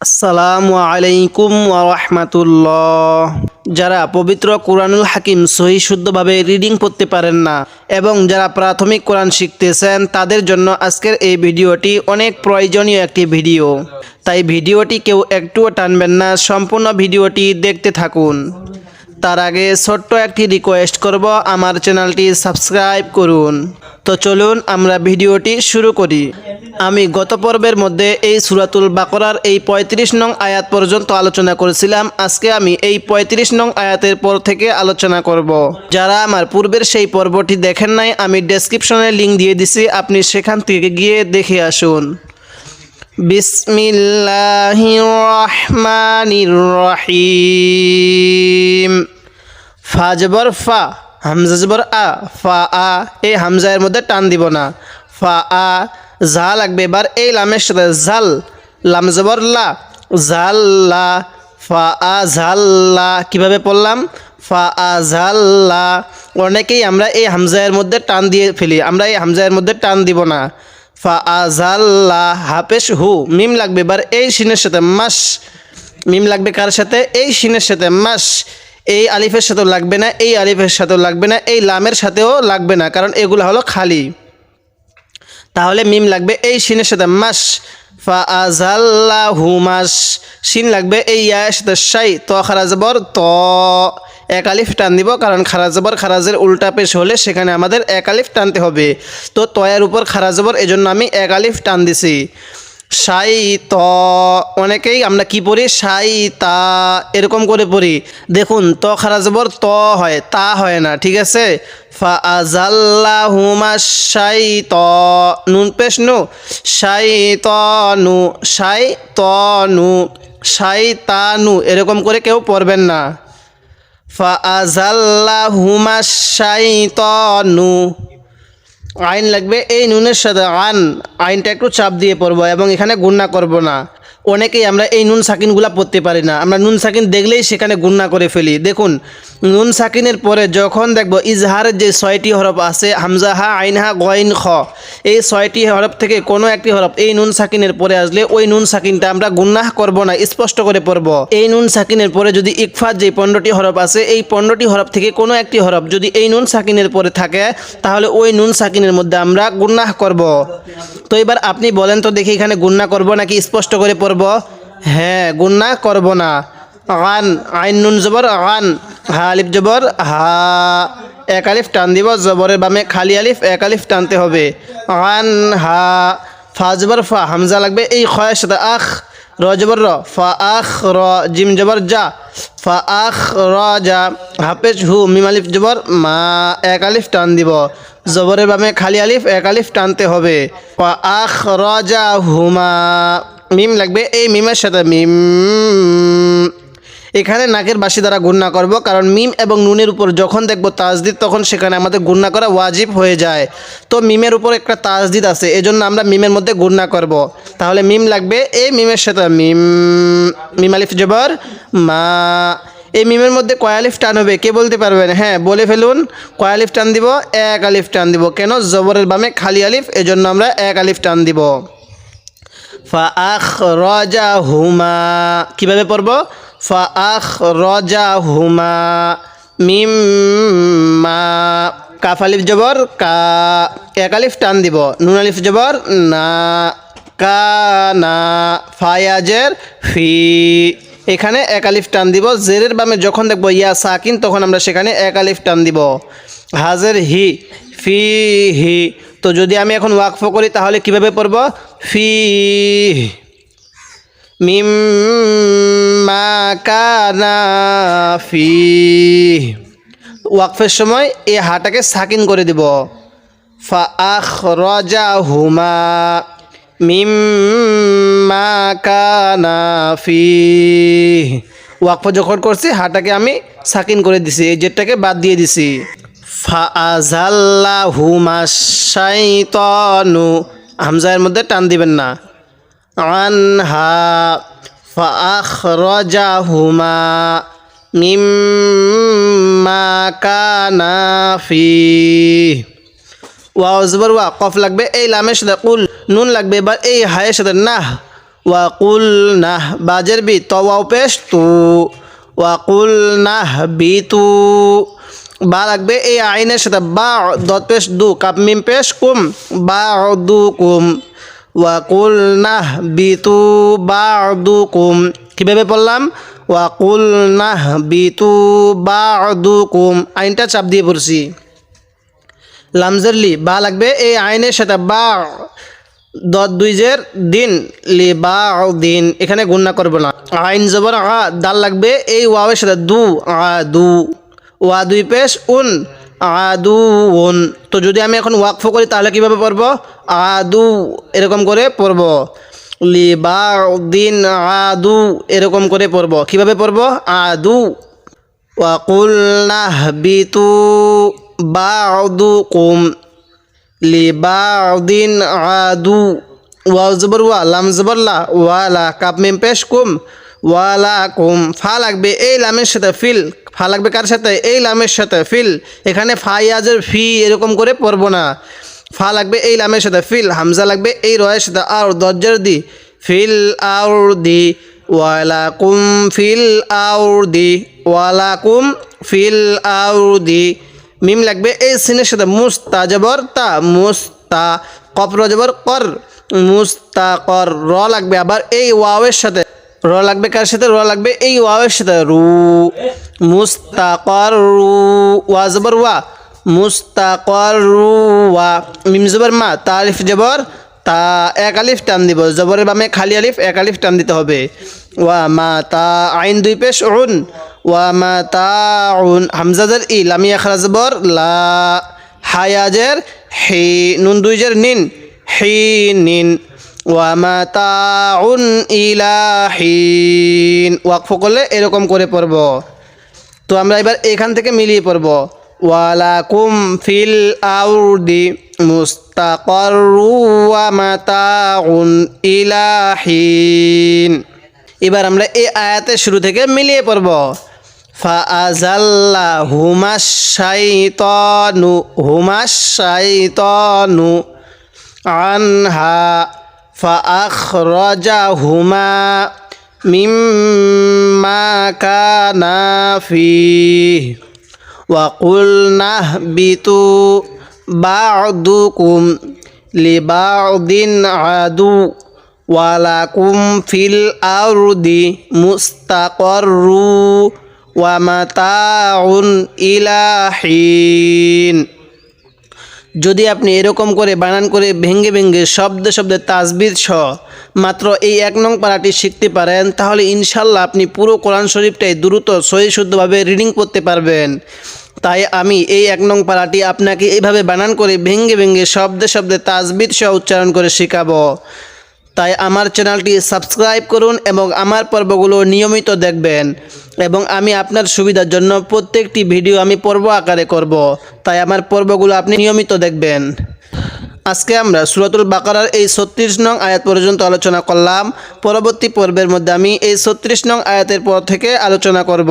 আসসালামু আলাইকুম রহমাতুল্লাহ। যারা পবিত্র কোরআনুল হাকিম সহি শুদ্ধভাবে রিডিং করতে পারেন না এবং যারা প্রাথমিক কোরআন শিখতেছেন, তাদের জন্য আজকের এই ভিডিওটি অনেক প্রয়োজনীয় একটি ভিডিও। তাই ভিডিওটি কেউ একটুও টানবেন না, সম্পূর্ণ ভিডিওটি দেখতে থাকুন। তার আগে ছোট্ট একটি রিকোয়েস্ট করব, আমার চ্যানেলটি সাবস্ক্রাইব করুন। তো চলুন আমরা ভিডিওটি শুরু করি। আমি গত পর্বের মধ্যে এই সুরাতুল বাকরার এই পঁয়ত্রিশ নং আয়াত পর্যন্ত আলোচনা করেছিলাম। আজকে আমি এই পঁয়ত্রিশ নং আয়াতের পর থেকে আলোচনা করব। যারা আমার পূর্বের সেই পর্বটি দেখেন নাই, আমি ডেসক্রিপশনে লিঙ্ক দিয়ে দিছি, আপনি সেখান থেকে গিয়ে দেখে আসুন। বিসমিল্লাহির রহমানির রহিম। ফা জবর ফা, হামজা জবর আ, ফা আ, এই হামজার মধ্যে টান দিব না। ফা আ জা লাগবে এবার এই লামের সাথে জাল, লাম জবর লা জাল্লা ফা আ ঝাল্লা কীভাবে পড়লাম? ফা আ ঝাল্লা অনেকেই আমরা এই হামজায়ের মধ্যে টান দিয়ে ফেলি, আমরা এই হামজায়ের মধ্যে টান দিব না। ফা আজাল্লা হাফেশ হু, মিম লাগবে এবার এই সিনের সাথে মাস মিম লাগবে কার সাথে? এই সিনের সাথে মাস এই আলিফের সাথেও লাগবে না, এই আলিফের সাথেও লাগবে না, এই লামের সাথেও লাগবে না, কারণ এগুলো হলো খালি। তাহলে মিম লাগবে এই সিনের সাথে মাস, ফা আজাল্লা হুমাস সিন লাগবে এই ইয়ার সাথে সাই ত খারাজবর ত। এক আলিফ টান দিব, কারণ খারাজবর খারাজের উল্টা পেশ হলে সেখানে আমাদের এক আলিফ টানতে হবে। তো তয়ের উপর খারাজবর এজন্য আমি এক আলিফ টান দিছি। সাই ত অনেকেই আমরা কি পড়ি? সাই তা এরকম করে পড়ি। দেখুন, ত খারাজবর ত হয়, তা হয় না, ঠিক আছে? ফা আজাল্লাহুমা সাই ত নুন পেশ নু সাই ত নু সাই ত নু সাই তা নু এরকম করে কেউ পড়বেন না। ফা আজাল্লাহুমা সাই ত নু আইন লাগবে, এই নুনের সাথে আন, আইনটা একটু চাপ দিয়ে পড়ব এবং এখানে গুন্না করব না। অনেকেই আমরা এই নুন সাকিনগুলা পড়তে পারি না। আমরা নুন সাকিন দেখলেই সেখানে গুন্না করে ফেলি। দেখুন, নুন সাকিনের পরে যখন দেখব ইজহারের যে ছয়টি হরফ আছে হামজাহা আইনহা গয়ন খ, এই ছয়টি হরফ থেকে কোনো একটি হরফ এই নুন সাকিনের পরে আসলে ওই নুন সাকিনটা আমরা গুন্নাহ করব না, স্পষ্ট করে পড়ব। এই নুন সাকিনের পরে যদি ইকফাত যে পনেরোটি হরফ আছে, এই পনেরোটি হরফ থেকে কোনো একটি হরফ যদি এই নুন সাকিনের পরে থাকে, তাহলে ওই নুন সাকিনের মধ্যে আমরা গুন্নাহ করব। তো এবার আপনি বলেন তো দেখি এখানে গুন্না করব নাকি স্পষ্ট করে পড়ব? হ্যাঁ গুন্না করব না। আন আইন নুন জবর আন হা আলিফ জবর, হা। এক আলিফ টান দিব, জবরের বামে খালি আলিফ, এক আলিফ টানতে হবে। আন হা। ফা জবর, ফা হামজা লাগবে, এই খয়ের সাথে আখ, র জবর, র। ফা আখ, র, জিম জবর যা ফা আখ, র যা হাফেজ, হু, মিম আলিফ জবর, মা। এক আলিফ টান দিব। জবরের বামে খালি আলিফ, এক আলিফ টানতে হবে। ফা আখ, র যা হুমা মিম লাগবে, এই মিমের সাথে মিম। এখানে নাকের বাসি দ্বারা গুন্না করব, কারণ মিম এবং নুনের উপর যখন দেখব তাজদিদ, তখন সেখানে আমাদের গুন্না করা ওয়াজিব হয়ে যায়। তো মিমের উপর একটা তাজদিদ আছে, এজন্য আমরা মিমের মধ্যে গুন্না করব। তাহলে মিম লাগবে, এই মিমের সাথে মিম। মিম আলিফ জবর, মা। এই মিমের মধ্যে কয়ালিফ টান হবে, কে বলতে পারবেন হ্যাঁ বলে ফেলুন, কয় আলিফ টান দিব? এক আলিফ টান দিব। কেন? জবরের বামে খালি আলিফ, এজন্য আমরা এক আলিফ টান দিব। ফা আখ হুমা কীভাবে পড়ব? ফা আখ হুমা মিম মা কাফ জবর, কা। এক আলিফ টান দিব। নুন আলিফ জবর, না। কা, না। ফায়াজের ফি। এখানে এক আলিফ টান দিব। জেরের বামে যখন দেখব ইয়া সাকিন, তখন আমরা সেখানে এক আলিফ টান দিব। হাজের হি, ফি, হি। তো যদি আমি এখন ওয়াকফ করি, তাহলে কীভাবে পড়ব? ফি মিম মা কানা ফি। ওয়াকফের সময় এই হাটাকে সাকিন করে দিব। ফা আখ রজা হুমা মিম মা কানা ফি। ওয়াকফ যখন করছি, হাটাকে আমি সাকিন করে দিছি, এই জেটটাকে বাদ দিয়ে দিছি। ফাআজাল্লাহুমা শাইতানু। হামজার মধ্যে টান দিবেন না। আনহা ফাআখরাজাহুমা মিম্মা কানা ফি। ওয়াও জবর ওয়া, কফ লাগবে, এই লামের সাথে কুল, নুন লাগবে, এবার এই হায়ের সাথে নাহ। ওয়াকুল নাহ, বাজের বি তওয়াও পেশ তু। ওয়াকুল নাহ বি তু। বা লাগবে এই আইনের সাথে বা দত পেশ দু, কাপ মিম পেশ কুম, বা দু কুম। ওয়াকুল নাহ বিতু বা দু কুম। কীভাবে পড়লাম? ওয়াকুল নাহ বিতু বা দু কুম। আইনটা চাপ দিয়ে পড়ছি। লামজারলি বা লাগবে এই আইনের সাথে বা দত দুইজের দিন, লি বা দিন। এখানে গুণনা করব না। আইন জবর আ, দাল লাগবে এই ওয়াওয়ের সাথে দু, আ, দু। ওয়া দুই পেশ, উন, আদু, উন। তো যদি আমি এখন ওয়াকফ করি, তাহলে কীভাবে পড়ব? আদু, এরকম করে পড়ব। লিবাউদ্দিন আদু, এরকম করে পড়ব। কীভাবে পড়ব? আদু ওয়াকুল নাহবিতু বাউদু কুম লিবাউদ্দিন আদু ওয়াজবর ওয়া লামজবরলা ওয়ালা কাপ মেম পেশ কুম। ওয়ালা কুম ফা লাগবে এই লামের সাথে, ফিল। ফা লাগবে কার সাথে? এই লামের সাথে, ফিল। এখানে ফাইয়াজের ফি এরকম করে পড়ব না। ফা লাগবে এই লামের সাথে, ফিল। হামজা লাগবে এই রয়ের সাথে, আর দরজার দি, ফিল আউর দি। ওয়ালাকুম, ফিল আউরদি ওয়ালাকুম, ফিল আউর দি। মিম লাগবে এই সিনের সাথে মুস্তা জবর তা, মুস্তা কপর জবর কর, মুস্তা কর। র লাগবে আবার এই ওয়াওয়ের সাথে। র লাগবে কার সাথে? র লাগবে এই ওয়াওয়ের সাথে। রু, মুস্তাকর রু, ওয়া জবর ওয়া। মুস্তাকর রু, ওয়া। মিম জবর মা তারিফ জবর, তা এক আলিফ টান দিব। জবরের বামে খালি আলিফ, এক আলিফ টান দিতে হবে। ওয়া মা তা আইন দুই পেশ উন। ওয়া মা তা উন। হামজাদের ই লামিয়া জবর, লা হায়াজের হি নুন দুই জের নিন। হি নিন। ওয়া মা তা উন ইলাহিন। ওয়াকফ করলে এরকম করে পড়ব। তো আমরা এবার এখান থেকে মিলিয়ে পড়ব। ওয়ালাকুম ফিল আউরদি মুস্তাকরু ওয়া মাতাউন ইলাহিন। এবার আমরা এই আয়াতের শুরু থেকে মিলিয়ে পড়ব। শাইতানু হুমাস শাইতানু আনহা। فأخرجهما مما كانا فيه وقلنا اهبطوا بعضكم لبعض عدو ولكم في الأرض مستقر ومتاع إلى حين যদি আপনি এরকম করে বানান করে ভেঙ্গে ভেঙ্গে শব্দে শব্দে তাজবিদ সহ মাত্র এই এক নং পাড়াটি শিখতে পারেন, তাহলে ইনশাল্লাহ আপনি পুরো কোরআন শরীফটাই দ্রুত সহি শুদ্ধভাবে রিডিং করতে পারবেন। তাই আমি এই এক নং পাড়াটি আপনাকে এইভাবে বানান করে ভেঙ্গে ভেঙ্গে শব্দে শব্দে তাজবিদ সহ উচ্চারণ করে শেখাবো। তাই আমার চ্যানেলটি সাবস্ক্রাইব করুন এবং আমার পর্বগুলো নিয়মিত দেখবেন। এবং আমি আপনার সুবিধার জন্য প্রত্যেকটি ভিডিও আমি পর্ব আকারে করব। তাই আমার পর্বগুলো আপনি নিয়মিত দেখবেন। আজকে আমরা সুরাতুল বাকারার এই ছত্রিশ নং আয়াত পর্যন্ত আলোচনা করলাম। পরবর্তী পর্বের মধ্যে আমি এই ছত্রিশ নং আয়াতের পর থেকে আলোচনা করব।